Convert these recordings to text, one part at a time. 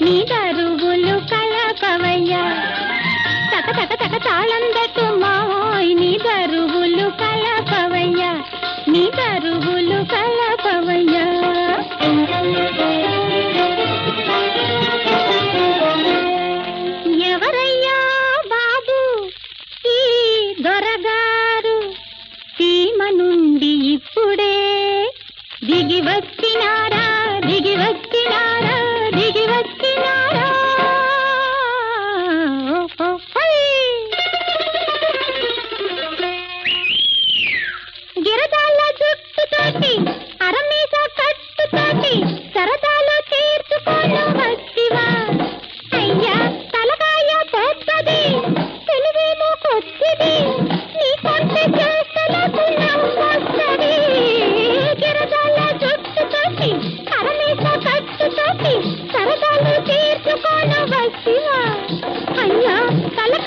నీ దరువులు కలపవయ్యా తక తక తక తాళందట్టు మావోయ్ నీ దరువులు కలపవయ్యా నీ దరువులు కలపవయ్యా ఎవరయ్యా బాబు? ఈ దొరగారు సీమ నుండి ఇప్పుడే దిగి వచ్చినారా? దిగి వచ్చి मिला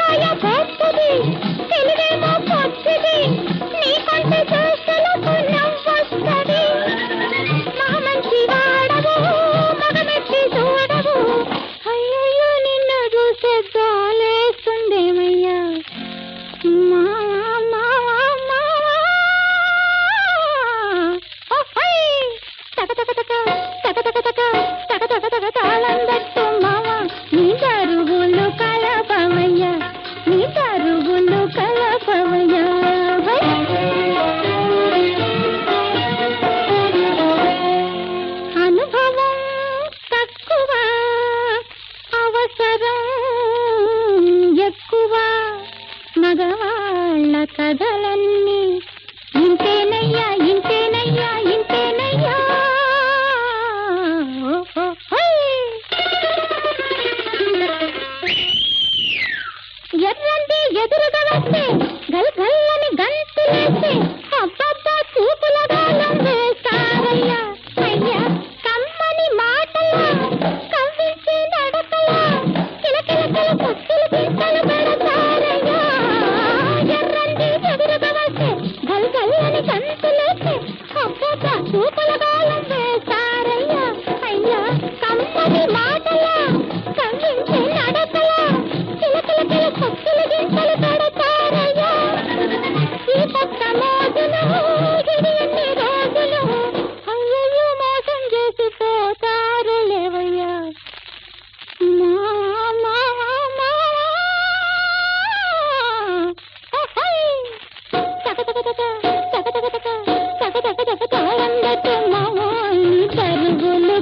Hayır. మగం ఎక్కువ మగవాళ్ళ కథలన్నీ మాటల కవ్వించే నడకల చిలకల చిల పక్షుల గింతలు పెడతారయ్యా మోసం చేసి పోతారు.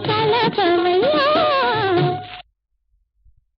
కలపవయ్యా.